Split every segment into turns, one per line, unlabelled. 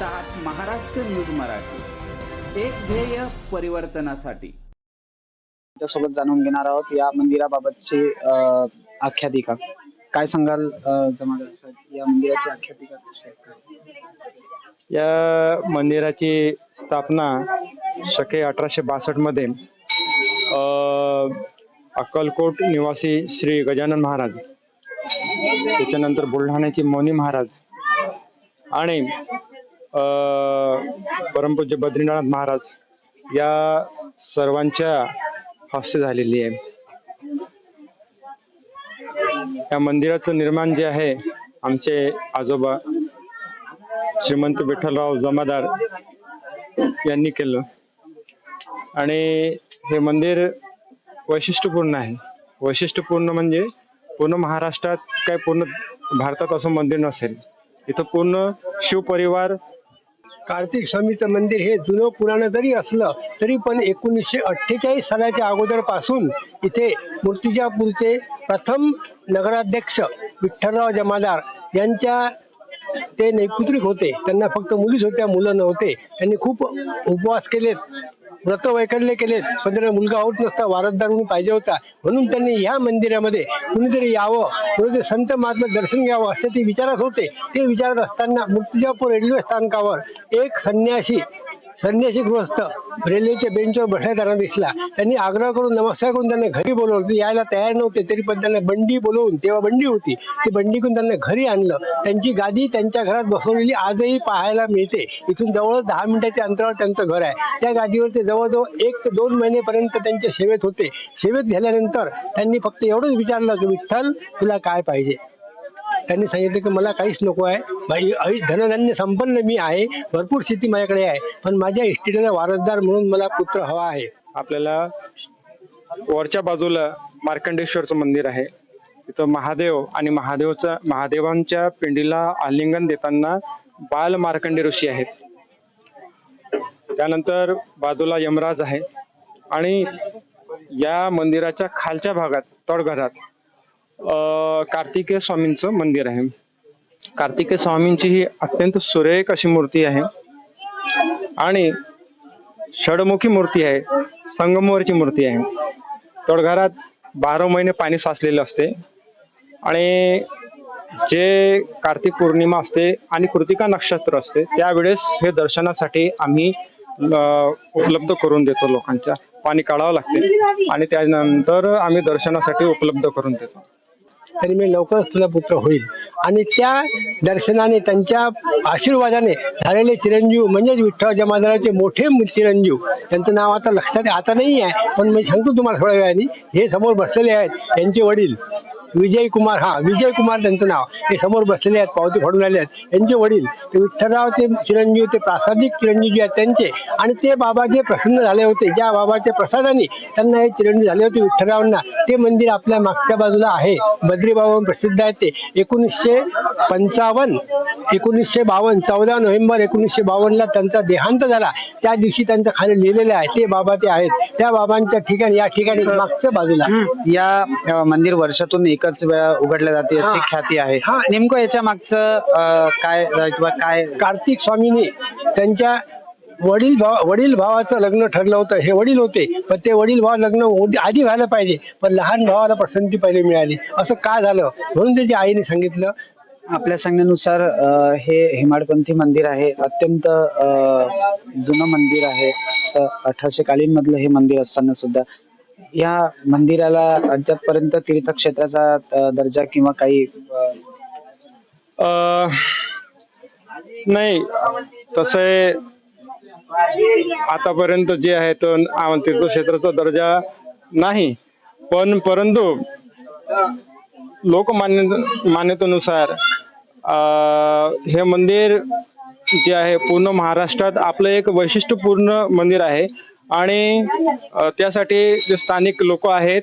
पाहत आहात महाराष्ट्र न्यूज मराठी. एक ध्येय परिवर्तनासाठी.
त्यासोबत जाणून घेणार आहोत या मंदिराबाबतची आख्यातिका. काय सांगाल या मंदिराची आख्यातिका?
या मंदिराची स्थापना शके अठराशे बासष्टमध्ये अ, अक्कलकोट निवासी श्री गजानन महाराज त्याच्यानंतर बुलढाण्याचे मौनी महाराज आणि परमपूज्य बद्रीनाथ महाराज या सर्वांच्या हस्ते झालेली आहे. या मंदिराचं निर्माण जे आहे आमचे आजोबा श्रीमंत विठ्ठलराव जमादार यांनी केलं. आणि हे मंदिर वैशिष्ट्यपूर्ण आहे. वैशिष्ट्यपूर्ण म्हणजे पूर्ण महाराष्ट्रात काय पूर्ण भारतात असं मंदिर नसेल. इथं पूर्ण शिवपरिवार
कार्तिक स्वामीचं मंदिर हे जुनं पुराण जरी असलं तरी पण एकोणीसशे अठ्ठेचाळीस सालाच्या अगोदरपासून इथे मूर्तिजापूरचे प्रथम नगराध्यक्ष विठ्ठलराव जमादार यांच्या ते नैपुत्रिक होते. त्यांना फक्त मुलीच होत्या मुलं नव्हते. त्यांनी खूप उपवास केलेत. व्रत वैकल्य केलेत पण त्यांना मुलगा होत नसता वारसदार म्हणून पाहिजे होता. म्हणून त्यांनी ह्या मंदिरामध्ये कुणीतरी यावं कुणीतरी संत महात्मा दर्शन घ्यावं असे ते विचारत होते. ते विचारत असताना मूर्तिजापूर रेल्वे स्थानकावर एक संन्यासी संन्यासी गृहस्थ रेल्वेच्या बेंचवर बसताना दिसला. त्यांनी आग्रह करून नमस्कार करून त्यांना घरी बोलवलं. ते यायला तयार नव्हते तरी पण त्यांना बंडी बोलवून तेव्हा बंडी होती ती बंडी करून त्यांना घरी आणलं. त्यांची गादी त्यांच्या घरात बसवलेली आजही पाहायला मिळते. इथून जवळ दहा मिनिटाच्या अंतरावर त्यांचं घर आहे. त्या गादीवर ते जवळजवळ एक ते दोन महिनेपर्यंत त्यांच्या सेवेत होते. सेवेत झाल्यानंतर त्यांनी फक्त एवढंच विचारलं की विठ्ठल तुला काय पाहिजे? त्यांनी सांगितलं की मला काहीच नको आहे. भाई धनधान्य संपन्न मी आहे. भरपूर शेती माझ्याकडे आहे. पण माझ्या इष्टीला वारसदार म्हणून मला पुत्र हवा आहे.
आपल्याला वरच्या बाजूला मार्कंडेश्वरचं मंदिर आहे. तिथं महादेव आणि महादेवचा महादेवांच्या पिंडीला आलिंगन देताना बाल मार्कंडे ऋषी आहेत. त्यानंतर बाजूला यमराज आहे. आणि या मंदिराच्या खालच्या भागात तळघरात कार्तिकेय स्वामींचं मंदिर आहे. कार्तिकेय स्वामींची ही अत्यंत सुरेख अशी मूर्ती आहे. आणि षडमुखी मूर्ती आहे. संगमवरची मूर्ती आहे. तळघरात बारा महिने पाणी साचलेलं असते. आणि जे कार्तिक पौर्णिमा असते आणि कृतिका नक्षत्र असते त्यावेळेस हे दर्शनासाठी आम्ही उपलब्ध करून देतो लोकांच्या. पाणी काढावं लागते. आणि त्यानंतर आम्ही दर्शनासाठी उपलब्ध करून देतो.
तरी मी लवकरच तुझा पुत्र होईल. आणि त्या दर्शनाने त्यांच्या आशीर्वादाने झालेले चिरंजीव म्हणजेच विठ्ठल जमादाराचे मोठे चिरंजीव त्यांचं नाव आता लक्षात आता नाही आहे पण मी सांगतो तुम्हाला थोड्या वेळाने हे समोर बसलेले आहेत त्यांचे वडील. विजय कुमार हा विजय कुमार त्यांचं नाव. हे समोर बसलेले आहेत पावती फाडून आले आहेत. त्यांचे वडील ते विठ्ठलराव ते चिरंजीव ते प्रासादिक चिरंजीव जे आहेत त्यांचे. आणि ते बाबा जे प्रसन्न झाले होते ज्या बाबाच्या प्रसादाने त्यांना हे चिरंजीव झाले होते विठ्ठलरावांना ते मंदिर आपल्या मागच्या बाजूला आहे. बद्रीबाबा प्रसिद्ध आहे ते. एकोणीसशे पंचावन्न एकोणीसशे बावन्न चौदा नोव्हेंबर एकोणीसशे बावन्नला त्यांचा देहांत झाला. त्या दिवशी त्यांचं खाली लिहिलेलं आहे ते बाबा ते आहेत. त्या बाबांच्या ठिकाणी या ठिकाणी मागच्या बाजूला.
या अ, मंदिर वर्षातून एकच वेळा उघडलं जाते अशी
हा.
ख्याती आहे.
हा.
नेमकं याच्या मागचं अ, काय अ, किंवा काय?
कार्तिक स्वामींनी त्यांच्या वडील भाव वडील भावाचं लग्न ठरलं होतं. हे वडील होते पण ते वडील भाव लग्न आधी व्हायला पाहिजे पण लहान भावाला पसंती पहिले मिळाली. असं का झालं? म्हणून त्याच्या आईने सांगितलं
आपल्या सांगण्यानुसार अ, हे हेमाडपंथी मंदिर आहे. अत्यंत अ, जुनं मंदिर आहे. असं अठराशे कालीन मधलं हे मंदिर असताना सुद्धा. या मंदिराला अद्यापपर्यंत तीर्थक्षेत्राचा अ, दर्जा किंवा काही अ,
अं, नाही. तसं आहे आतापर्यंत जे आहे तो आ- तीर्थक्षेत्राचा दर्जा नाही. पण परंतु लोकमान्य मान्यतेनुसार हे मंदिर जे आहे पूर्ण महाराष्ट्रात आपलं एक वैशिष्ट्यपूर्ण मंदिर आहे. आणि त्यासाठी जे स्थानिक लोक आहेत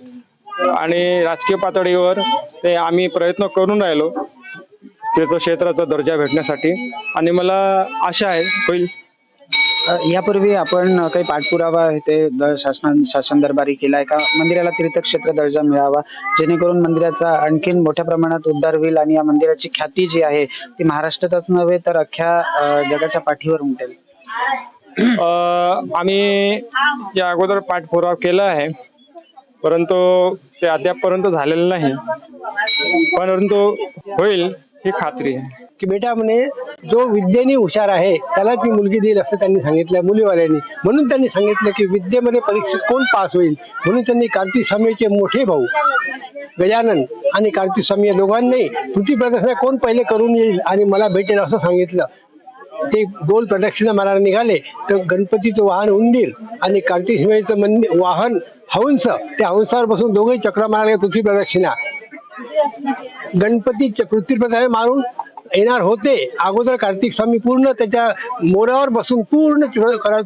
आणि राजकीय पातळीवर ते आम्ही प्रयत्न करून राहिलो. तीर्थक्षेत्राचा दर्जा भेटण्यासाठी. आणि मला आशा आहे होईल.
यापूर्वी आपण काही पाठपुरावा ते द- शासन शासन दरबारी केलाय का? मंदिराला तीर्थक्षेत्र दर्जा मिळावा जेणेकरून मंदिराचा आणखीन मोठ्या प्रमाणात उद्धार होईल आणि या मंदिराची ख्याती जी आहे ती महाराष्ट्रातच नव्हे तर अख्ख्या अ, जगाच्या पाठीवर उमटेल.
अ आम्ही या अगोदर पाठपुरावा केला आहे परंतु ते अद्यापपर्यंत झालेलं नाही. परंतु होईल. ही खात्री आहे.
की बेटा म्हणे जो विद्येने हुशार आहे त्यालाच मी मुलगी देईल असं त्यांनी सांगितलं मुलीवाल्यांनी. म्हणून त्यांनी सांगितलं की विद्येमध्ये परीक्षेत कोण पास होईल? म्हणून त्यांनी कार्तिक स्वामीचे मोठे भाऊ गजानन आणि कार्तिक स्वामी या दोघांनी कृती प्रदक्षिणा कोण पहिले करून येईल आणि मला भेटेल असं सांगितलं. ते गोल प्रदक्षिणा मारायला निघाले तर गणपतीचं वाहन उंदीर आणि कार्तिक स्वामीचं मंदिर वाहन हंस त्या हंसावर बसून दोघे चक्र मारायला पृथ्वी प्रदक्षिणा. गणपती पृथ्वी मारून येणार होते. अगोदर कार्तिक स्वामी पूर्ण त्याच्या मोरावर बसून पूर्ण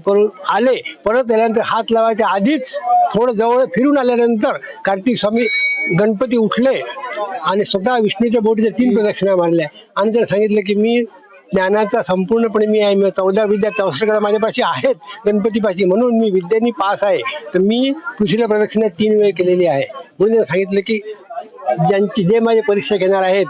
करून आले. परत त्यानंतर हात लावायच्या आधीच थोडं जवळ फिरून आल्यानंतर कार्तिक स्वामी गणपती उठले आणि स्वतः विष्णूच्या बोटीच्या तीन प्रदक्षिणा मारल्या आणि त्याला सांगितलं की मी ज्ञानाचा संपूर्णपणे मी आहे. मी चौदा विद्या चौसष्ट माझ्यापाशी आहेत. गणपतीपाशी म्हणून मी विद्येने पास आहे. तर मी पृथ्वीला प्रदक्षिणा तीन वेळ केलेली आहे. म्हणून सांगितलं की ज्यांची जे माझे परीक्षा घेणार आहेत